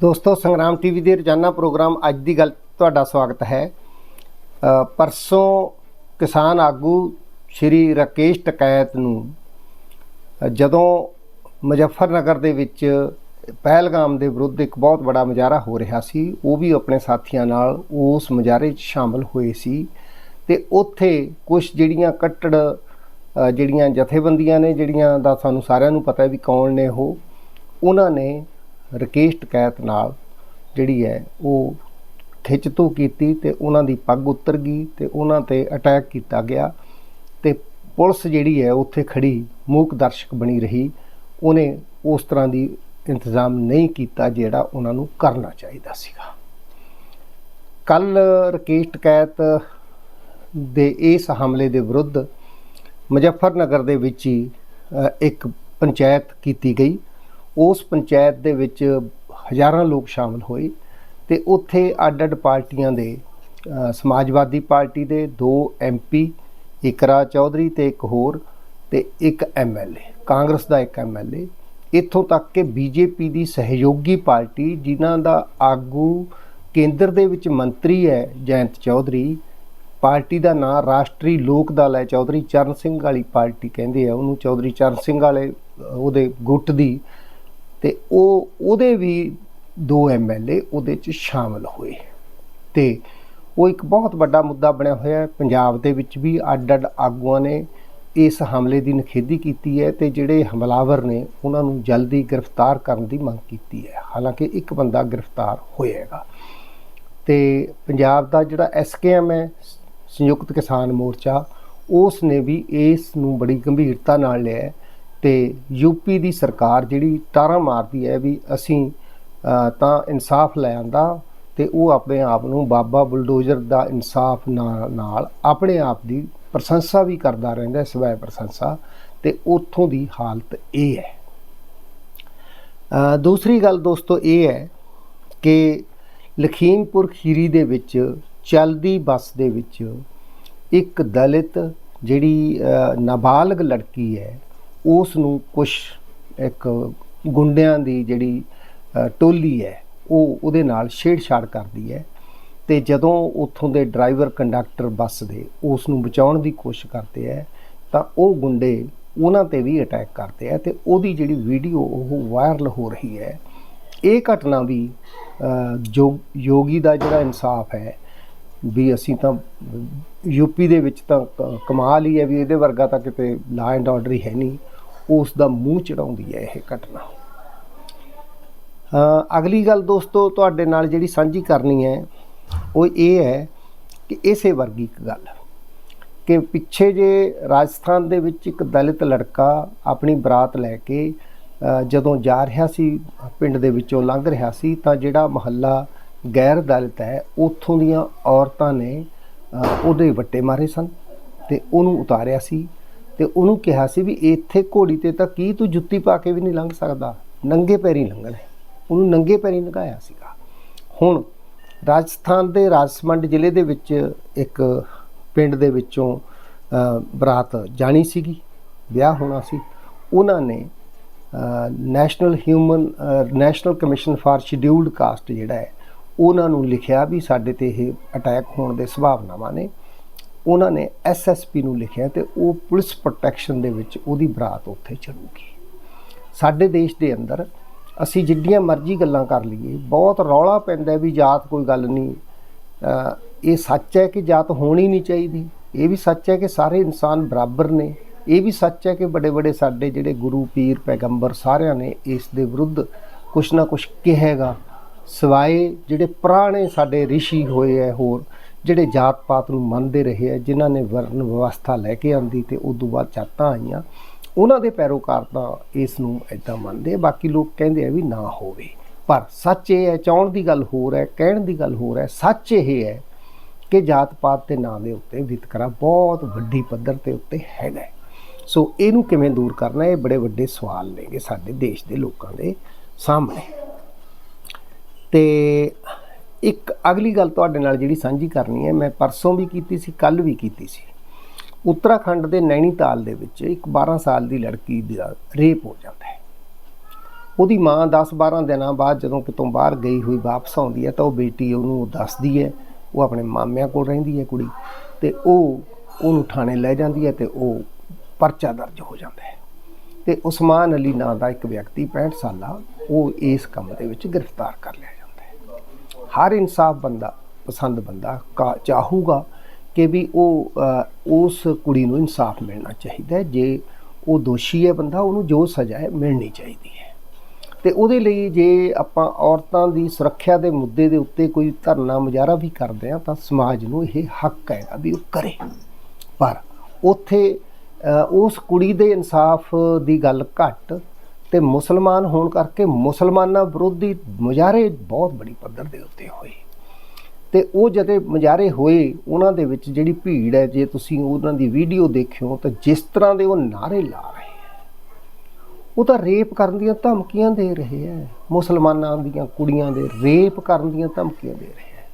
ਦੋਸਤੋ, ਸੰਗਰਾਮ ਟੀਵੀ ਦੇ ਰੋਜ਼ਾਨਾ ਪ੍ਰੋਗਰਾਮ ਅੱਜ ਦੀ ਗੱਲ ਤੁਹਾਡਾ ਸਵਾਗਤ ਹੈ। ਪਰਸੋਂ ਕਿਸਾਨ ਆਗੂ ਸ਼੍ਰੀ ਰਾਕੇਸ਼ ਟਕੈਤ ਨੂੰ ਜਦੋਂ ਮੁਜ਼ੱਫਰਨਗਰ ਦੇ ਵਿੱਚ ਪਹਿਲਗਾਮ ਦੇ ਵਿਰੁੱਧ ਇੱਕ ਬਹੁਤ ਬੜਾ ਮੁਜ਼ਾਹਰਾ ਹੋ ਰਿਹਾ ਸੀ, ਉਹ ਵੀ ਆਪਣੇ ਸਾਥੀਆਂ ਨਾਲ ਉਸ ਮੁਜ਼ਾਹਰੇ 'ਚ ਸ਼ਾਮਲ ਹੋਏ ਸੀ ਤੇ ਉੱਥੇ ਕੁਝ ਜਿਹੜੀਆਂ ਕੱਟੜ ਜਿਹੜੀਆਂ ਜਥੇਬੰਦੀਆਂ ਨੇ, ਜਿਹੜੀਆਂ ਦਾ ਸਾਨੂੰ ਸਾਰਿਆਂ ਨੂੰ ਪਤਾ ਹੈ ਵੀ ਕੌਣ ਨੇ ਉਹ, ਉਹਨਾਂ ਨੇ ਰਕੇਸ਼ ਟਕੈਤ ਨਾਲ ਜਿਹੜੀ ਹੈ ਉਹ ਖਿੱਚਤੂ ਕੀਤੀ ਤੇ ਉਹਨਾਂ ਦੀ ਪੱਗ ਉਤਰ ਗਈ ਤੇ ਉਹਨਾਂ ਤੇ ਅਟੈਕ ਕੀਤਾ ਗਿਆ ਤੇ ਪੁਲਿਸ ਜਿਹੜੀ ਹੈ ਉੱਥੇ ਖੜੀ, ਮੂਕ ਦਰਸ਼ਕ ਬਣੀ ਰਹੀ। ਉਹਨੇ ਉਸ ਤਰ੍ਹਾਂ ਦੀ ਇੰਤਜ਼ਾਮ ਨਹੀਂ ਕੀਤਾ ਜਿਹੜਾ ਉਹਨਾਂ ਨੂੰ ਕਰਨਾ ਚਾਹੀਦਾ ਸੀਗਾ। ਕੱਲ ਰਕੇਸ਼ ਟਕੈਤ ਦੇ ਇਸ ਹਮਲੇ ਦੇ ਵਿਰੁੱਧ ਮੁਜ਼ੱਫਰਨਗਰ ਦੇ ਵਿੱਚ ਹੀ ਇੱਕ ਪੰਚਾਇਤ ਕੀਤੀ ਗਈ। ਉਸ ਪੰਚਾਇਤ ਦੇ ਵਿੱਚ ਹਜ਼ਾਰਾਂ ਲੋਕ ਸ਼ਾਮਲ ਹੋਏ ਤੇ ਉੱਥੇ ਅੱਡ-ਅੱਡ ਪਾਰਟੀਆਂ ਦੇ ਸਮਾਜਵਾਦੀ ਪਾਰਟੀ ਦੇ ਦੋ ਐਮਪੀ ਇਕਰਾ ਚੌਧਰੀ ਤੇ ਇੱਕ ਹੋਰ ਤੇ ਇੱਕ ਐਮਐਲਏ ਕਾਂਗਰਸ ਦਾ ਇੱਕ ਐਮਐਲਏ ਇੱਥੋਂ ਤੱਕ ਕਿ ਬੀਜੇਪੀ ਦੀ ਸਹਿਯੋਗੀ ਪਾਰਟੀ, ਜਿਨ੍ਹਾਂ ਦਾ ਆਗੂ ਕੇਂਦਰ ਦੇ ਵਿੱਚ ਮੰਤਰੀ ਹੈ ਜੈੰਤ ਚੌਧਰੀ, ਪਾਰਟੀ ਦਾ ਨਾਂ ਰਾਸ਼ਟਰੀ ਲੋਕ ਦਲ ਹੈ। ਚੌਧਰੀ ਚਰਨ ਸਿੰਘ ਵਾਲੀ ਪਾਰਟੀ ਕਹਿੰਦੇ ਆ ਉਹਨੂੰ। ਚੌਧਰੀ ਚਰਨ ਸਿੰਘ ਵਾਲੇ ਉਹਦੇ ਗੁੱਟ ਦੀ ਤੇ ਉਹ, ਉਹਦੇ ਵੀ ਦੋ ਐਮਐਲਏ ਉਹਦੇ ਚ ਸ਼ਾਮਲ ਹੋਏ। ਤੇ ਉਹ ਇੱਕ ਬਹੁਤ ਵੱਡਾ ਮੁੱਦਾ ਬਣਿਆ ਹੋਇਆ ਹੈ। ਪੰਜਾਬ ਦੇ ਵਿੱਚ ਵੀ ਅੱਡ-ਅੱਡ ਆਗੂਆਂ ਨੇ ਇਸ ਹਮਲੇ ਦੀ ਨਿਖੇਧੀ ਕੀਤੀ ਹੈ ਤੇ ਜਿਹੜੇ ਹਮਲਾਵਰ ਨੇ ਉਹਨਾਂ ਨੂੰ ਜਲਦੀ ਗ੍ਰਿਫਤਾਰ ਕਰਨ ਦੀ ਮੰਗ ਕੀਤੀ ਹੈ। ਹਾਲਾਂਕਿ ਇੱਕ ਬੰਦਾ ਗ੍ਰਿਫਤਾਰ ਹੋਏਗਾ ਤੇ ਪੰਜਾਬ ਦਾ ਜਿਹੜਾ ਐਸਕੇਐਮ ਹੈ, ਸੰਯੁਕਤ ਕਿਸਾਨ ਮੋਰਚਾ, ਉਸ ਨੇ ਵੀ ਇਸ ਨੂੰ ਬੜੀ ਗੰਭੀਰਤਾ ਨਾਲ ਲਿਆ ਤੇ ਯੂਪੀ ਦੀ ਸਰਕਾਰ ਜਿਹੜੀ ਟਾਰਾਂ ਮਾਰਦੀ ਹੈ ਵੀ ਅਸੀਂ ਤਾਂ ਇਨਸਾਫ ਲੈ ਆਂਦਾ ਤੇ ਉਹ ਆਪਣੇ ਆਪ ਨੂੰ ਬਾਬਾ ਬੁਲਡੋਜ਼ਰ ਦਾ ਇਨਸਾਫ ਨਾਲ ਆਪਣੇ ਆਪ ਦੀ ਪ੍ਰਸ਼ੰਸਾ ਵੀ ਕਰਦਾ ਰਹਿੰਦਾ ਹੈ ਸਵੈ ਪ੍ਰਸ਼ੰਸਾ ਤੇ ਉੱਥੋਂ ਦੀ ਹਾਲਤ ਇਹ ਹੈ। ਦੂਸਰੀ ਗੱਲ ਦੋਸਤੋ ਇਹ ਹੈ ਕਿ ਲਖੀਮਪੁਰ ਖੀਰੀ ਦੇ ਵਿੱਚ, ਚੱਲਦੀ ਬੱਸ ਦੇ ਵਿੱਚ ਇੱਕ ਦਲਿਤ ਜਿਹੜੀ ਨਾਬਾਲਗ ਲੜਕੀ ਹੈ ਉਸ ਨੂੰ ਕੁਝ ਇੱਕ ਗੁੰਡਿਆਂ ਦੀ ਜਿਹੜੀ ਟੋਲੀ ਹੈ ਉਹ ਉਹਦੇ ਨਾਲ ਛੇੜਛਾੜ ਕਰਦੀ ਹੈ ਤੇ ਜਦੋਂ ਉੱਥੋਂ ਦੇ ਡਰਾਈਵਰ ਕੰਡਕਟਰ ਬੱਸ ਦੇ ਉਸ ਨੂੰ ਬਚਾਉਣ ਦੀ ਕੋਸ਼ਿਸ਼ ਕਰਦੇ ਹੈ ਤਾਂ ਉਹ ਗੁੰਡੇ ਉਹਨਾਂ ਤੇ ਵੀ ਅਟੈਕ ਕਰਦੇ ਆ ਤੇ ਉਹਦੀ ਜਿਹੜੀ ਵੀਡੀਓ ਉਹ ਵਾਇਰਲ ਹੋ ਰਹੀ ਹੈ। ਇਹ ਘਟਨਾ ਵੀ ਅ, ਜੋ ਯੋਗੀ ਦਾ ਜਿਹੜਾ ਇਨਸਾਫ ਹੈ ਵੀ ਅਸੀਂ ਤਾਂ ਯੂਪੀ ਦੇ ਵਿੱਚ ਤਾਂ ਕ- ਕਮਾਲ ਹੀ ਹੈ ਵੀ ਇਹਦੇ ਵਰਗਾ ਤਾਂ ਕਿਤੇ ਲਾ ਐਂਡ ਆਰਡਰ ਹੀ ਹੈ ਨਹੀਂ। ਉਸ ਦਾ ਮੂੰਹ ਚੜਾਉਂਦੀ ਹੈ ਇਹ ਘਟਨਾ। ਅਗਲੀ ਗੱਲ ਦੋਸਤੋ, ਤੁਹਾਡੇ ਨਾਲ ਜਿਹੜੀ ਸਾਂਝੀ ਕਰਨੀ ਹੈ, ਉਹ ਇਹ ਹੈ ਕਿ ਇਸੇ ਵਰਗੀ ਇੱਕ ਗੱਲ ਕਿ ਪਿੱਛੇ ਜੇ ਰਾਜਸਥਾਨ ਦੇ ਵਿੱਚ ਇੱਕ ਦਲਿਤ ਲੜਕਾ ਆਪਣੀ ਬਰਾਤ ਲੈ ਕੇ ਜਦੋਂ ਜਾ ਰਿਹਾ ਸੀ, ਪਿੰਡ ਦੇ ਵਿੱਚੋਂ ਲੰਘ ਰਿਹਾ ਸੀ, ਤਾਂ ਜਿਹੜਾ ਮਹੱਲਾ ਗੈਰ ਦਲਿਤ ਹੈ, ਉੱਥੋਂ ਦੀਆਂ ਔਰਤਾਂ ਨੇ ਉਹਦੇ ਵੱਟੇ ਮਾਰੇ ਸਨ ਤੇ ਉਹਨੂੰ ਉਤਾਰਿਆ ਸੀ। ਤੇ ਉਹਨੂੰ ਕਿਹਾ ਸੀ ਵੀ ਇੱਥੇ ਘੋੜੀ ਤੇ ਤਾਂ ਕੀ ਤੂੰ ਜੁੱਤੀ ਪਾ ਕੇ ਵੀ ਨਹੀਂ ਲੰਘ ਸਕਦਾ? ਨੰਗੇ ਪੈਰੀ ਲੰਘਣਾ ਉਹਨੂੰ ਨੰਗੇ ਪੈਰੀ ਲੰਘਾਇਆ ਸੀਗਾ। ਹੁਣ ਰਾਜਸਥਾਨ ਦੇ ਰਾਜਸਮੰਡ ਜ਼ਿਲ੍ਹੇ ਦੇ ਵਿੱਚ ਇੱਕ ਪਿੰਡ ਦੇ ਵਿੱਚੋਂ ਬਰਾਤ ਜਾਣੀ ਸੀਗੀ, ਵਿਆਹ ਹੋਣਾ ਸੀ। ਉਹਨਾਂ ਨੇ national human national commission for scheduled caste ਜਿਹੜਾ ਹੈ, ਉਹਨਾਂ ਨੂੰ ਲਿਖਿਆ ਵੀ ਸਾਡੇ ਤੇ ਇਹ ਅਟੈਕ ਹੋਣ ਦੇ ਸੰਭਾਵਨਾਵਾਂ ਨੇ। ਉਹਨਾਂ ਨੇ ਐਸਐਸਪੀ ਨੂੰ ਲਿਖਿਆ ਤੇ ਉਹ ਪੁਲਿਸ ਪ੍ਰੋਟੈਕਸ਼ਨ ਦੇ ਵਿੱਚ ਉਹਦੀ ਬਰਾਤ ਉੱਥੇ ਚੱਲੂਗੀ। ਸਾਡੇ ਦੇਸ਼ ਦੇ ਅੰਦਰ ਅਸੀਂ ਜਿੱਡੀਆਂ ਮਰਜ਼ੀ ਗੱਲਾਂ ਕਰ ਲਈਏ, ਬਹੁਤ ਰੌਲਾ ਪੈਂਦਾ ਵੀ ਜਾਤ ਕੋਈ ਗੱਲ ਨਹੀਂ। ਇਹ ਸੱਚ ਹੈ ਕਿ ਜਾਤ ਹੋਣੀ ਨਹੀਂ ਚਾਹੀਦੀ। ਇਹ ਵੀ ਸੱਚ ਹੈ ਕਿ ਸਾਰੇ ਇਨਸਾਨ ਬਰਾਬਰ ਨੇ। ਇਹ ਵੀ ਸੱਚ ਹੈ ਕਿ ਬੜੇ ਬੜੇ ਸਾਡੇ ਜਿਹੜੇ ਗੁਰੂ, ਪੀਰ, ਪੈਗੰਬਰ ਸਾਰਿਆਂ ਨੇ ਇਸ ਦੇ ਵਿਰੁੱਧ ਕੁਛ ਨਾ ਕੁਛ ਕਹੇਗਾ ਸਿਵਾਏ ਜਿਹੜੇ ਪੁਰਾਣੇ ਸਾਡੇ ਰਿਸ਼ੀ ਹੋਏ ਹੈ ਹੋਰ ਜਿਹੜੇ ਜਾਤ ਪਾਤ ਨੂੰ ਮੰਨਦੇ ਰਹੇ ਹੈ ਜਿਨ੍ਹਾਂ ਨੇ ਵਰਨ ਵਿਵਸਥਾ ਲੈ ਕੇ ਆਂਦੀ ਤੇ ਉਸ ਤੋਂ ਬਾਅਦ ਜਾਤਾਂ ਆਈਆਂ, ਉਹਨਾਂ ਦੇ ਪੈਰੋਕਾਰ ਤਾਂ ਇਸ ਨੂੰ ਇਦਾਂ ਮੰਨਦੇ ਬਾਕੀ ਲੋਕ ਕਹਿੰਦੇ ਆ ਵੀ ਨਾ ਹੋਵੇ। ਪਰ ਸੱਚ ਇਹ ਹੈ, ਚਾਹਣ ਦੀ ਗੱਲ ਹੋਰ ਹੈ, ਕਹਿਣ ਦੀ ਗੱਲ ਹੋਰ ਹੈ, ਸੱਚ ਇਹ ਹੈ ਕਿ ਜਾਤ ਪਾਤ ਦੇ ਨਾਂ ਦੇ ਉੱਤੇ ਵਿਤਕਰਾ ਬਹੁਤ ਵੱਡੀ ਪੱਧਰ ਤੇ ਉੱਤੇ ਹੈਗਾ ਸੋ ਇਹਨੂੰ ਕਿਵੇਂ ਦੂਰ ਕਰਨਾ, ਇਹ ਬੜੇ ਵੱਡੇ ਸਵਾਲ ਨੇਗੇ ਸਾਡੇ ਦੇਸ਼ ਦੇ ਲੋਕਾਂ ਦੇ ਸਾਹਮਣੇ। ਤੇ ਇੱਕ ਅਗਲੀ ਗੱਲ ਤੁਹਾਡੇ ਨਾਲ ਜਿਹੜੀ ਸਾਂਝੀ ਕਰਨੀ ਹੈ, ਮੈਂ ਪਰਸੋਂ ਵੀ ਕੀਤੀ ਸੀ ਕੱਲ ਵੀ ਕੀਤੀ ਸੀ। ਉੱਤਰਾਖੰਡ ਦੇ ਨੈਣੀਤਾਲ ਦੇ ਵਿੱਚ ਇੱਕ 12 ਸਾਲ ਦੀ ਲੜਕੀ ਦਾ ਰੇਪ ਹੋ ਜਾਂਦਾ ਹੈ। ਉਹਦੀ ਮਾਂ 10-12 ਦਿਨਾਂ ਬਾਅਦ ਜਦੋਂ ਕਿਤੋਂ ਬਾਹਰ ਗਈ ਹੋਈ ਵਾਪਸ ਆਉਂਦੀ ਹੈ ਤਾਂ ਉਹ ਬੇਟੀ ਉਹਨੂੰ ਦੱਸਦੀ ਹੈ, ਉਹ ਆਪਣੇ ਮਾਮਿਆਂ ਕੋਲ ਰਹਿੰਦੀ ਹੈ ਕੁੜੀ ਤੇ ਉਹ ਉਹਨੂੰ ਥਾਣੇ ਲੈ ਜਾਂਦੀ ਹੈ ਤੇ ਉਹ ਪਰਚਾ ਦਰਜ ਹੋ ਜਾਂਦਾ ਹੈ। ਤੇ ਉਸਮਾਨ ਅਲੀ ਨਾਂ ਦਾ ਇੱਕ ਵਿਅਕਤੀ 65 ਸਾਲਾ ਉਹ ਇਸ ਕੰਮ ਦੇ ਵਿੱਚ ਗ੍ਰਿਫਤਾਰ ਕਰ ਲਿਆ ਹਰ ਇਨਸਾਫ ਬੰਦਾ, ਪਸੰਦ ਬੰਦਾ ਕਾ ਚਾਹੂਗਾ ਕਿ ਵੀ ਉਹ ਉਸ ਕੁੜੀ ਨੂੰ ਇਨਸਾਫ ਮਿਲਣਾ ਚਾਹੀਦਾ ਜੇ ਉਹ ਦੋਸ਼ੀ ਹੈ ਬੰਦਾ, ਉਹਨੂੰ ਜੋ ਸਜ਼ਾ ਹੈ ਮਿਲਣੀ ਚਾਹੀਦੀ ਹੈ। ਤੇ ਉਹਦੇ ਲਈ ਜੇ ਆਪਾਂ ਔਰਤਾਂ ਦੀ ਸੁਰੱਖਿਆ ਦੇ ਮੁੱਦੇ ਦੇ ਉੱਤੇ ਕੋਈ ਧਰਨਾ ਮੁਜ਼ਾਹਰਾ ਵੀ ਕਰਦੇ ਆ ਤਾਂ ਸਮਾਜ ਨੂੰ ਇਹ ਹੱਕ ਹੈਗਾ ਵੀ ਉਹ ਕਰੇ। ਪਰ ਉੱਥੇ ਉਸ ਕੁੜੀ ਦੇ ਇਨਸਾਫ ਦੀ ਗੱਲ ਘੱਟ ਤੇ ਮੁਸਲਮਾਨ ਹੋਣ ਕਰਕੇ ਮੁਸਲਮਾਨਾਂ ਵਿਰੋਧੀ ਮੁਜ਼ਾਹਰੇ ਬਹੁਤ ਬੜੀ ਪੱਧਰ ਦੇ ਉੱਤੇ ਹੋਏ। ਤੇ ਉਹ ਜਦੇ ਮੁਜ਼ਾਹਰੇ ਹੋਏ, ਉਹਨਾਂ ਦੇ ਵਿੱਚ ਜਿਹੜੀ ਭੀੜ ਹੈ, ਜੇ ਤੁਸੀਂ ਉਹਨਾਂ ਦੀ ਵੀਡੀਓ ਦੇਖਿਓ, ਤਾਂ ਜਿਸ ਤਰ੍ਹਾਂ ਦੇ ਉਹ ਨਾਰੇ ਲਾ ਰਹੇ ਹੈ, ਉਹ ਤਾਂ ਰੇਪ ਕਰਨ ਦੀਆਂ ਧਮਕੀਆਂ ਦੇ ਰਹੇ ਹੈ, ਮੁਸਲਮਾਨਾਂ ਦੀਆਂ ਕੁੜੀਆਂ ਦੇ ਰੇਪ ਕਰਨ ਦੀਆਂ ਧਮਕੀਆਂ ਦੇ ਰਹੇ ਹੈ।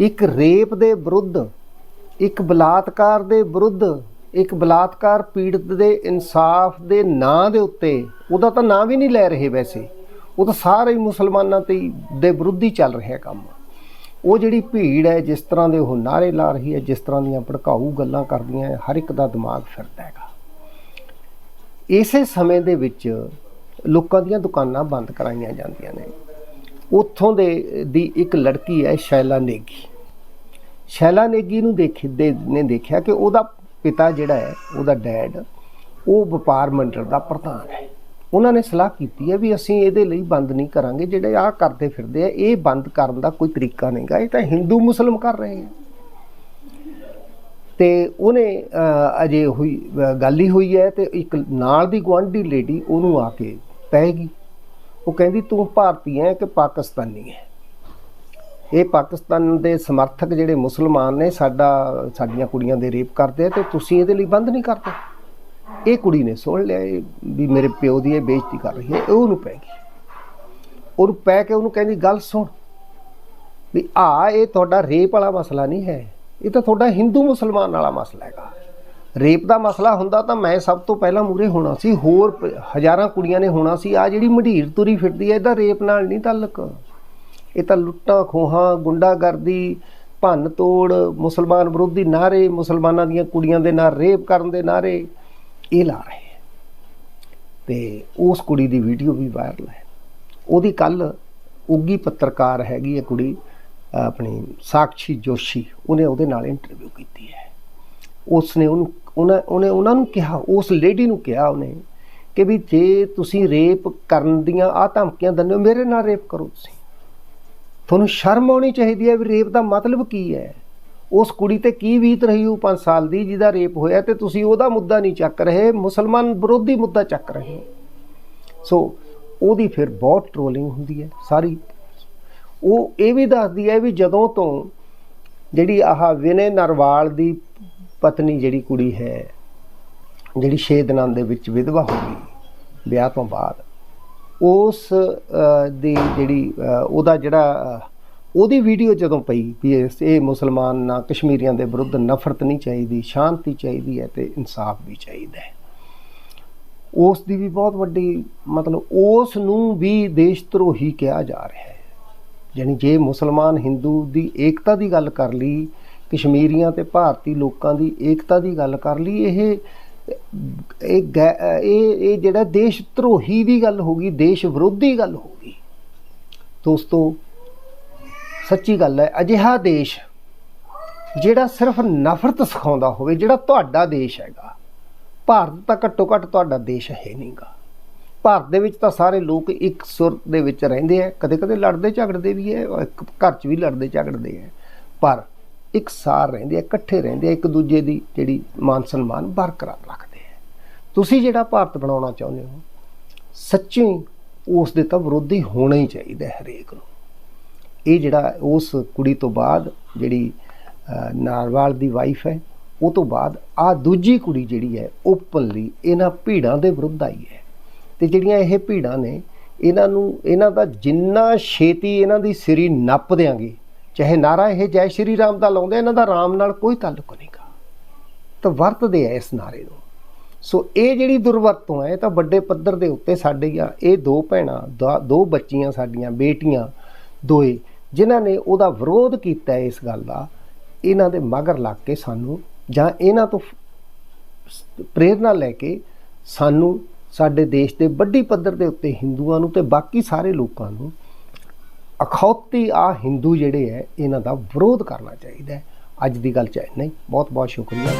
ਇੱਕ ਰੇਪ ਦੇ ਵਿਰੁੱਧ, ਇੱਕ ਬਲਾਤਕਾਰ ਦੇ ਵਿਰੁੱਧ, ਇੱਕ ਬਲਾਤਕਾਰ ਪੀੜਤ ਦੇ ਇਨਸਾਫ ਦੇ ਨਾਂ ਦੇ ਉੱਤੇ ਉਹਦਾ ਤਾਂ ਨਾਂ ਵੀ ਨਹੀਂ ਲੈ ਰਹੇ ਵੈਸੇ। ਉਹ ਤਾਂ ਸਾਰੇ ਹੀ ਮੁਸਲਮਾਨਾਂ ਤੇ ਦੇ ਵਿਰੁੱਧ ਹੀ ਚੱਲ ਰਿਹਾ ਕੰਮ। ਉਹ ਜਿਹੜੀ ਭੀੜ ਹੈ ਜਿਸ ਤਰ੍ਹਾਂ ਦੇ ਉਹ ਨਾਰੇ ਲਾ ਰਹੀ ਹੈ ਜਿਸ ਤਰ੍ਹਾਂ ਦੀਆਂ ਭੜਕਾਊ ਗੱਲਾਂ ਕਰਦੀਆਂ ਹੈ, ਹਰ ਇੱਕ ਦਾ ਦਿਮਾਗ ਫਿਰਦਾ ਹੈਗਾ। ਇਸੇ ਸਮੇਂ ਦੇ ਵਿੱਚ ਲੋਕਾਂ ਦੀਆਂ ਦੁਕਾਨਾਂ ਬੰਦ ਕਰਾਈਆਂ ਜਾਂਦੀਆਂ ਨੇ। ਉੱਥੋਂ ਦੇ ਦੀ ਇੱਕ ਲੜਕੀ ਹੈ ਸ਼ੈਲਾ ਨੇਗੀ। ਸ਼ੈਲਾ ਨੇਗੀ ਨੂੰ ਦੇਖ ਦੇ ਨੇ ਦੇਖਿਆ ਕਿ ਉਹਦਾ ਪਿਤਾ ਜਿਹੜਾ ਹੈ ਉਹਦਾ ਡੈਡ ਉਹ ਵਪਾਰ ਮੰਡਲ ਦਾ ਪ੍ਰਧਾਨ ਹੈ। ਉਹਨਾਂ ਨੇ ਸਲਾਹ ਕੀਤੀ ਹੈ ਵੀ ਅਸੀਂ ਇਹਦੇ ਲਈ ਬੰਦ ਨਹੀਂ ਕਰਾਂਗੇ, ਜਿਹੜੇ ਆਹ ਕਰਦੇ ਫਿਰਦੇ ਆ, ਇਹ ਬੰਦ ਕਰਨ ਦਾ ਕੋਈ ਤਰੀਕਾ ਨਹੀਂਗਾ ਇਹ ਤਾਂ ਹਿੰਦੂ ਮੁਸਲਮ ਕਰ ਰਹੇ ਆ। ਤੇ ਉਹਨੇ ਅਜੇ ਹੋਈ ਗੱਲ ਹੀ ਹੋਈ ਹੈ ਤੇ ਇੱਕ ਨਾਲ ਦੀ ਗੁਆਂਢੀ ਲੇਡੀ ਉਹਨੂੰ ਆ ਕੇ ਪੈ ਉਹ ਕਹਿੰਦੀ, ਤੂੰ ਭਾਰਤੀ ਹੈ ਕਿ ਪਾਕਿਸਤਾਨੀ ਹੈ ਇਹ ਪਾਕਿਸਤਾਨ ਦੇ ਸਮਰਥਕ ਜਿਹੜੇ ਮੁਸਲਮਾਨ ਨੇ, ਸਾਡਾ, ਸਾਡੀਆਂ ਕੁੜੀਆਂ ਦੇ ਰੇਪ ਕਰਦੇ ਆ ਤੇ ਤੁਸੀਂ ਇਹਦੇ ਲਈ ਬੰਦ ਨਹੀਂ ਕਰਦੇ? ਇਹ ਕੁੜੀ ਨੇ ਸੁਣ ਲਿਆ ਇਹ ਵੀ ਮੇਰੇ ਪਿਓ ਦੀ ਇਹ ਬੇਇੱਜ਼ਤੀ ਕਰ ਰਹੀ ਹੈ, ਇਹ ਉਹਨੂੰ ਪੈ ਗਈ। ਉਹਨੂੰ ਪੈ ਕੇ ਉਹਨੂੰ ਕਹਿੰਦੀ, ਗੱਲ ਸੁਣ। ਵੀ ਆ ਇਹ ਤੁਹਾਡਾ ਰੇਪ ਵਾਲਾ ਮਸਲਾ ਨਹੀਂ ਹੈ। ਇਹ ਤਾਂ ਤੁਹਾਡਾ ਹਿੰਦੂ ਮੁਸਲਮਾਨ ਵਾਲਾ ਮਸਲਾ ਹੈਗਾ। ਰੇਪ ਦਾ ਮਸਲਾ ਹੁੰਦਾ ਤਾਂ ਮੈਂ ਸਭ ਤੋਂ ਪਹਿਲਾਂ ਮੂਰੇ ਹੋਣਾ ਸੀ। ਹੋਰ ਹਜ਼ਾਰਾਂ ਕੁੜੀਆਂ ਨੇ ਹੋਣਾ ਸੀ। ਆ ਜਿਹੜੀ ਮਢੀਰ ਤੁਰੀ ਫਿਰਦੀ ਹੈ, ਇਹਦਾ ਰੇਪ ਨਾਲ ਨਹੀਂ ਤਾਲੁਕ। ਇਹ ਤਾਂ ਲੁੱਟਾਂ, ਖੋਹਾਂ, ਗੁੰਡਾਗਰਦੀ ਭੰਨ ਤੋੜ ਮੁਸਲਮਾਨ ਵਿਰੋਧੀ ਨਾਰੇ ਮੁਸਲਮਾਨਾਂ ਦੀਆਂ ਕੁੜੀਆਂ ਦੇ ਨਾਲ ਰੇਪ ਕਰਨ ਦੇ ਨਾਰੇ ਇਹ ਲਾ ਰਹੇ ਹੈ ਤੇ ਉਸ ਕੁੜੀ ਦੀ ਵੀਡੀਓ ਵੀ ਵਾਇਰਲ ਹੈ। ਉਹਦੀ ਕੱਲ ਉੱਗੀ ਪੱਤਰਕਾਰ ਹੈਗੀ ਹੈ ਕੁੜੀ ਆਪਣੀ ਸਾਕਸ਼ੀ ਜੋਸ਼ੀ, ਉਹਨੇ ਉਹਦੇ ਨਾਲ ਇੰਟਰਵਿਊ ਕੀਤੀ ਹੈ। ਉਸ ਨੇ ਉਹਨੂੰ, ਉਹਨਾਂ, ਉਹਨੇ ਉਹਨਾਂ ਨੂੰ ਕਿਹਾ, ਉਸ ਲੇਡੀ ਨੂੰ ਕਿਹਾ ਉਹਨੇ ਕਿ ਵੀ ਜੇ ਤੁਸੀਂ ਰੇਪ ਕਰਨ ਦੀਆਂ ਆ ਧਮਕੀਆਂ ਦਿੰਦੇ ਹੋ, ਮੇਰੇ ਨਾਲ ਰੇਪ ਕਰੋ ਤੁਸੀਂ। ਤੁਹਾਨੂੰ ਸ਼ਰਮ ਆਉਣੀ ਚਾਹੀਦੀ ਹੈ ਵੀ ਰੇਪ ਦਾ ਮਤਲਬ ਕੀ ਹੈ? ਉਸ ਕੁੜੀ ਤੇ ਕੀ ਬੀਤ ਰਹੀ ਉਹ 5 ਸਾਲ ਦੀ ਜਿਹਦਾ ਰੇਪ ਹੋਇਆ ਤੇ ਤੁਸੀਂ ਉਹਦਾ ਮੁੱਦਾ ਨਹੀਂ ਚੱਕ ਰਹੇ, ਮੁਸਲਮਾਨ ਵਿਰੋਧੀ ਮੁੱਦਾ ਚੱਕ ਰਹੇ ਹੋ। ਸੋ ਉਹਦੀ ਫਿਰ ਬਹੁਤ ਟ੍ਰੋਲਿੰਗ ਹੁੰਦੀ ਹੈ, ਸਾਰੀ। ਉਹ ਇਹ ਵੀ ਦੱਸਦੀ ਹੈ ਵੀ ਜਦੋਂ ਤੋਂ ਜਿਹੜੀ ਆਹ ਵਿਨੇ ਨਰਵਾਲ ਦੀ ਪਤਨੀ ਜਿਹੜੀ ਕੁੜੀ ਹੈ, ਜਿਹੜੀ 6 ਦਿਨਾਂ ਦੇ ਵਿੱਚ ਵਿਧਵਾ ਹੋ ਗਈ, ਵਿਆਹ ਤੋਂ ਬਾਅਦ, ਉਸ ਦੀ ਜਿਹੜੀ ਉਹਦਾ ਜਿਹੜਾ ਉਹਦੀ ਵੀਡੀਓ ਜਦੋਂ ਪਈ ਵੀ ਇਸ- ਇਹ ਮੁਸਲਮਾਨ ਨਾ ਕਸ਼ਮੀਰੀਆਂ ਦੇ ਵਿਰੁੱਧ ਨਫ਼ਰਤ ਨਹੀਂ ਚਾਹੀਦੀ, ਸ਼ਾਂਤੀ ਚਾਹੀਦੀ ਹੈ ਤੇ ਇਨਸਾਫ ਵੀ ਚਾਹੀਦਾ ਹੈ। ਉਸ ਦੀ ਵੀ ਬਹੁਤ ਵੱਡੀ ਮਤਲਬ ਉਸ ਨੂੰ ਵੀ ਦੇਸ਼ ਧਰੋਹੀ ਕਿਹਾ ਜਾ ਰਿਹਾ ਹੈ। ਯਾਨੀ ਜੇ ਮੁਸਲਮਾਨ ਹਿੰਦੂ ਦੀ ਏਕਤਾ ਦੀ ਗੱਲ ਕਰ ਲਈ, ਕਸ਼ਮੀਰੀਆਂ ਤੇ ਭਾਰਤੀ ਲੋਕਾਂ ਦੀ ਏਕਤਾ ਦੀ ਗੱਲ ਕਰ ਲਈ, ਇਹ ਇਹ ਗੈ- ਇਹ ਇਹ ਜਿਹੜਾ ਦੇਸ਼ ਧਰੋਹੀ ਦੀ ਗੱਲ ਹੋ ਗਈ, ਦੇਸ਼ ਵਿਰੋਧੀ ਗੱਲ ਹੋ ਗਈ। ਦੋਸਤੋ ਸੱਚੀ ਗੱਲ ਹੈ, ਅਜਿਹਾ ਦੇਸ਼ ਜਿਹੜਾ ਸਿਰਫ ਨਫ਼ਰਤ ਸਿਖਾਉਂਦਾ ਹੋਵੇ, ਜਿਹੜਾ ਤੁਹਾਡਾ ਦੇਸ਼ ਹੈਗਾ, ਭਾਰਤ ਤਾਂ ਘੱਟੋ ਘੱਟ ਤੁਹਾਡਾ ਦੇਸ਼ ਹੈ ਨਹੀਂਗਾ। ਭਾਰਤ ਦੇ ਵਿੱਚ ਤਾਂ ਸਾਰੇ ਲੋਕ ਇੱਕ ਸੁਰ ਦੇ ਵਿੱਚ ਰਹਿੰਦੇ ਆ ਕਦੇ ਕਦੇ ਲੜਦੇ ਝਗੜਦੇ ਵੀ ਹੈ ਇੱਕ ਘਰ 'ਚ ਵੀ ਲੜਦੇ ਝਗੜਦੇ ਆ। ਪਰ ਇੱਕ ਸਾਰ ਰਹਿੰਦੇ ਆ, ਇਕੱਠੇ ਰਹਿੰਦੇ ਆ, ਇੱਕ ਦੂਜੇ ਦੀ ਜਿਹੜੀ ਮਾਨ ਸਨਮਾਨ ਬਰਕਰਾਰ ਰੱਖਦੇ ਆ। ਤੁਸੀਂ ਜਿਹੜਾ ਭਾਰਤ ਬਣਾਉਣਾ ਚਾਹੁੰਦੇ ਹੋ, ਸੱਚੀ ਉਸ ਦੇ ਤਾਂ ਵਿਰੋਧੀ ਹੋਣਾ ਹੀ ਚਾਹੀਦਾ ਹਰੇਕ ਨੂੰ। ਇਹ ਜਿਹੜਾ ਉਸ ਕੁੜੀ ਤੋਂ ਬਾਅਦ ਜਿਹੜੀ ਨਾਰਵਾਲ ਦੀ ਵਾਈਫ ਹੈ, ਉਹ ਤੋਂ ਬਾਅਦ ਆ ਦੂਜੀ ਕੁੜੀ ਜਿਹੜੀ ਹੈ, ਓਪਨਲੀ ਇਹਨਾਂ ਭੀੜਾਂ ਦੇ ਵਿਰੁੱਧ ਆਈ ਹੈ। ਤੇ ਜਿਹੜੀਆਂ ਇਹ ਭੀੜਾਂ ਨੇ, ਇਹਨਾਂ ਨੂੰ, ਇਹਨਾਂ ਦਾ ਜਿੰਨਾ ਛੇਤੀ ਇਹਨਾਂ ਦੀ ਸਿਰੀ ਨੱਪ ਦਿਆਂਗੇ, ਚਾਹੇ ਨਾਰਾ ਇਹ ਜੈ ਸ਼੍ਰੀ ਰਾਮ ਦਾ ਲਾਉਂਦੇ, ਇਹਨਾਂ ਦਾ ਰਾਮ ਨਾਲ ਕੋਈ ਤਾਲੁਕ ਨਹੀਂਗਾ ਤਾਂ ਵਰਤਦੇ ਆ ਇਸ ਨਾਰੇ ਨੂੰ। ਸੋ ਇਹ ਜਿਹੜੀ ਦੁਰਵਰਤੋਂ ਹੈ, ਇਹ ਤਾਂ ਵੱਡੇ ਪੱਧਰ ਦੇ ਉੱਤੇ ਸਾਡੀਆਂ ਇਹ ਦੋ ਭੈਣਾਂ, ਦਾ- ਦੋ ਬੱਚੀਆਂ ਸਾਡੀਆਂ, ਬੇਟੀਆਂ, ਦੋਏ ਜਿਨ੍ਹਾਂ ਨੇ ਉਹਦਾ ਵਿਰੋਧ ਕੀਤਾ ਇਸ ਗੱਲ ਦਾ, ਇਹਨਾਂ ਦੇ ਮਗਰ ਲੱਗ ਕੇ ਸਾਨੂੰ ਜਾਂ ਇਹਨਾਂ ਤੋਂ ਸ- ਲੈ ਕੇ ਸਾਨੂੰ ਸਾਡੇ ਦੇਸ਼ ਦੇ ਵੱਡੀ ਪੱਧਰ ਦੇ ਉੱਤੇ ਹਿੰਦੂਆਂ ਨੂੰ ਤੇ ਬਾਕੀ ਸਾਰੇ ਲੋਕਾਂ ਨੂੰ ਅਖੌਤੀ ਆ ਹਿੰਦੂ ਜਿਹੜੇ ਹੈ, ਇਹਨਾਂ ਦਾ ਵਿਰੋਧ ਕਰਨਾ ਚਾਹੀਦਾ ਅੱਜ ਦੀ ਗੱਲ ਚ ਇੰਨਾ ਹੀ। ਬਹੁਤ ਬਹੁਤ ਸ਼ੁਕਰੀਆ।